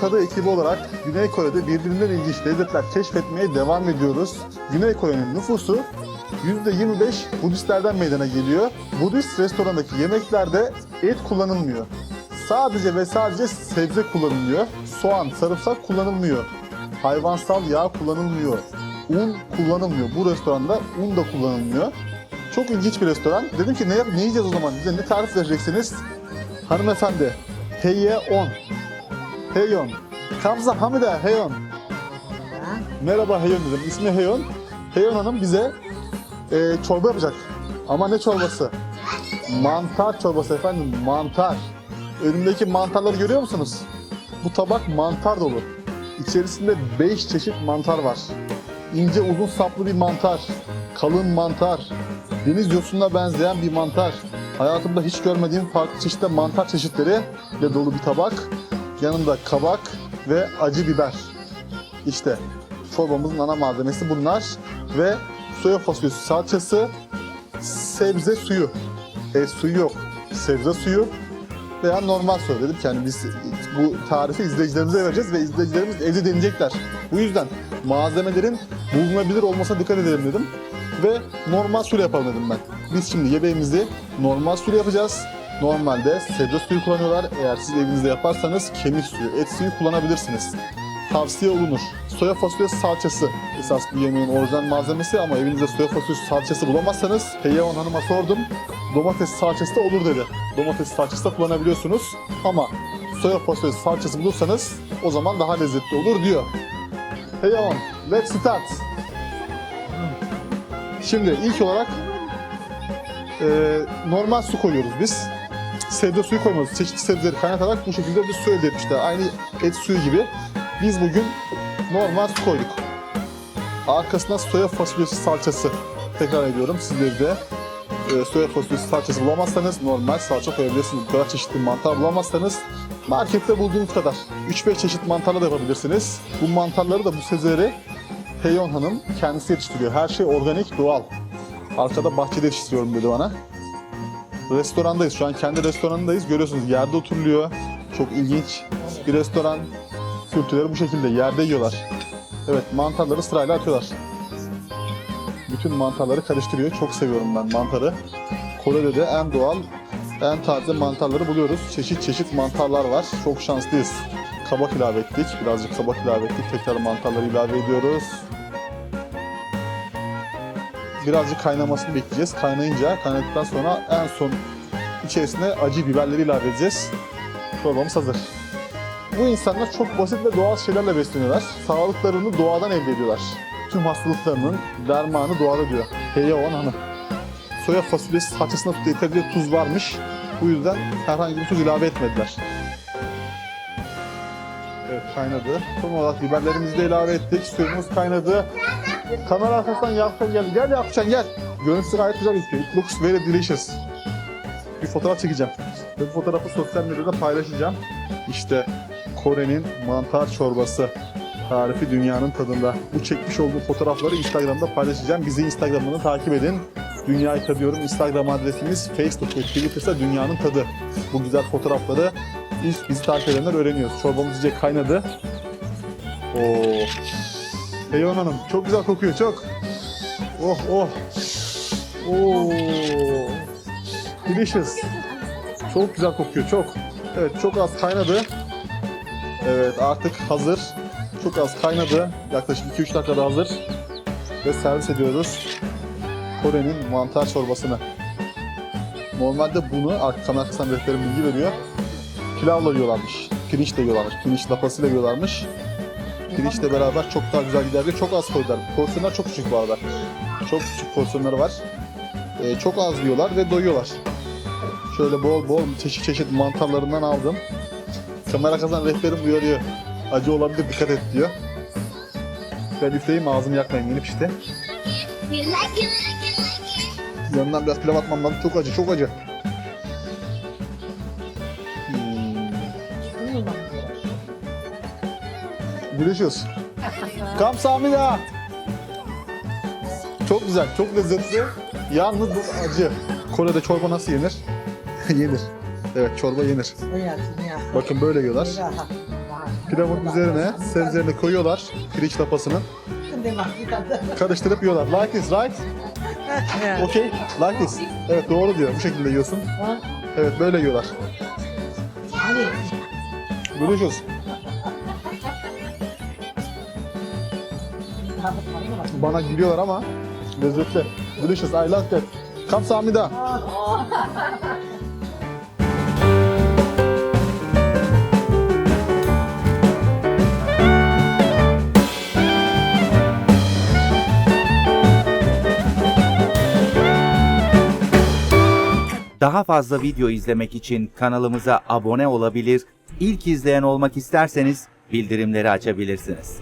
Tadı ekibi olarak Güney Kore'de birbirinden ilginç lezzetler keşfetmeye devam ediyoruz. Güney Kore'nin nüfusu %25 Budistlerden meydana geliyor. Budist restorandaki yemeklerde et kullanılmıyor. Sadece ve sadece sebze kullanılıyor. Soğan, sarımsak kullanılmıyor. Hayvansal yağ kullanılmıyor. Un kullanılmıyor. Bu restoranda un da kullanılmıyor. Çok ilginç bir restoran. Dedim ki ne, ne yiyeceğiz o zaman? Bize ne tarif vereceksiniz? Hanımefendi, Heye on. Heyon. Kamza Hamida Heyon. Merhaba Heyon dedim. İsmi Heyon. Heyon Hanım bize e, çorba yapacak. Ama ne çorbası? Mantar çorbası efendim. Mantar. Önümdeki mantarları görüyor musunuz? Bu tabak mantar dolu. İçerisinde 5 çeşit mantar var. İnce uzun saplı bir mantar. Kalın mantar. Deniz yosununa benzeyen bir mantar. Hayatımda hiç görmediğim farklı çeşitli mantar çeşitleri ile dolu bir tabak. Yanında kabak ve acı biber. İşte çorbamızın ana malzemesi bunlar. Ve soya fasulyesi salçası, sebze suyu. E, suyu yok. Sebze suyu veya normal ki yani biz bu tarifi izleyicilerimize vereceğiz ve izleyicilerimiz evde deneyecekler. Bu yüzden malzemelerin bulunabilir olmasına dikkat edelim dedim. Ve normal suyla yapalım dedim ben. Biz şimdi yemeğimizi normal suyla yapacağız. Normalde sebze suyu kullanıyorlar. Eğer siz evinizde yaparsanız kemik suyu, et suyu kullanabilirsiniz. Tavsiye olunur. Soya fasulyesi salçası esas bu yemeğin orijinal malzemesi ama evinizde soya fasulyesi salçası bulamazsanız Peyyavan Hanım'a sordum. Domates salçası da olur dedi. Domates salçası da kullanabiliyorsunuz ama soya fasulyesi salçası bulursanız o zaman daha lezzetli olur diyor. Peyyavan, let's start. Şimdi ilk olarak e, normal su koyuyoruz biz. Sebze suyu koymuyoruz. Çeşitli sebzeleri kaynatarak bu şekilde bir su elde etmişler. Aynı et suyu gibi. Biz bugün normal su koyduk. Arkasına soya fasulyesi salçası. Tekrar ediyorum sizleri de e, soya fasulyesi salçası bulamazsanız normal salça koyabilirsiniz. Bu kadar çeşitli mantar bulamazsanız markette bulduğunuz kadar 3-5 çeşit mantarla da yapabilirsiniz. Bu mantarları da bu sebzeleri Heyon Hanım kendisi yetiştiriyor. Her şey organik, doğal. Arkada bahçede yetiştiriyorum dedi bana. Restorandayız. Şu an kendi restoranındayız. Görüyorsunuz yerde oturuluyor. Çok ilginç bir restoran. Kültürleri bu şekilde yerde yiyorlar. Evet mantarları sırayla atıyorlar. Bütün mantarları karıştırıyor. Çok seviyorum ben mantarı. Kore'de de en doğal, en taze mantarları buluyoruz. Çeşit çeşit mantarlar var. Çok şanslıyız. Kabak ilave ettik. Birazcık kabak ilave ettik. Tekrar mantarları ilave ediyoruz. Birazcık kaynamasını bekleyeceğiz. Kaynayınca, kaynadıktan sonra en son içerisine acı biberleri ilave edeceğiz. Çorbamız hazır. Bu insanlar çok basit ve doğal şeylerle besleniyorlar. Sağlıklarını doğadan elde ediyorlar. Tüm hastalıklarının dermanı doğada diyor. Heyevan Hanım. Soya fasulyesi salçasına yeterince tuz varmış. Bu yüzden herhangi bir tuz ilave etmediler. Evet kaynadı. Son olarak biberlerimizi de ilave ettik. Suyumuz kaynadı. Kamera arkasından Yakupcan geldi. Gel Yakupcan gel. Görüntüsü gayet güzel gözüküyor. It looks very delicious. Bir fotoğraf çekeceğim. Ve bu fotoğrafı sosyal medyada paylaşacağım. İşte Kore'nin mantar çorbası tarifi dünyanın tadında. Bu çekmiş olduğum fotoğrafları Instagram'da paylaşacağım. Bizi Instagram'dan takip edin. Dünyayı tadıyorum. Instagram adresimiz Facebook ve Twitter'da dünyanın tadı. Bu güzel fotoğrafları ilk bizi takip edenler öğreniyoruz. Çorbamız iyice kaynadı. Oo. Heyvan Hanım çok güzel kokuyor çok. Oh oh. Oo. Delicious. Çok güzel kokuyor çok. Evet çok az kaynadı. Evet artık hazır. Çok az kaynadı. Yaklaşık 2-3 dakikada hazır. Ve servis ediyoruz. Kore'nin mantar çorbasını. Normalde bunu arka kamera rehberim bilgi veriyor. Pilavla yiyorlarmış. Pirinçle yiyorlarmış. Pirinç lapasıyla yiyorlarmış. Pirinçle beraber çok daha güzel gider diye çok az koydular. Porsiyonlar çok küçük bu arada. Çok küçük porsiyonları var. Ee, çok az yiyorlar ve doyuyorlar. Şöyle bol bol çeşit çeşit mantarlarından aldım. Kamera arkasından rehberim uyarıyor. Acı olabilir dikkat et diyor. Ben üfleyeyim ağzımı yakmayayım yeni pişti. Yanından biraz pilav atmam lazım. Çok acı, çok acı. Hmm. Delicious. Kamsahamnida. Çok güzel, çok lezzetli. Yalnız bu acı. Kore'de çorba nasıl yenir? yenir. Evet, çorba yenir. Bakın böyle yiyorlar. Pilavın üzerine sebzelerini koyuyorlar. Pirinç lapasının. Karıştırıp yiyorlar. Like this, right? Okay, like this. Evet doğru diyor. Bu şekilde yiyorsun. Evet böyle yiyorlar. Delicious. Bana gülüyorlar ama lezzetli. Delicious. I like that. Kamsahamnida. Daha fazla video izlemek için kanalımıza abone olabilir, ilk izleyen olmak isterseniz bildirimleri açabilirsiniz.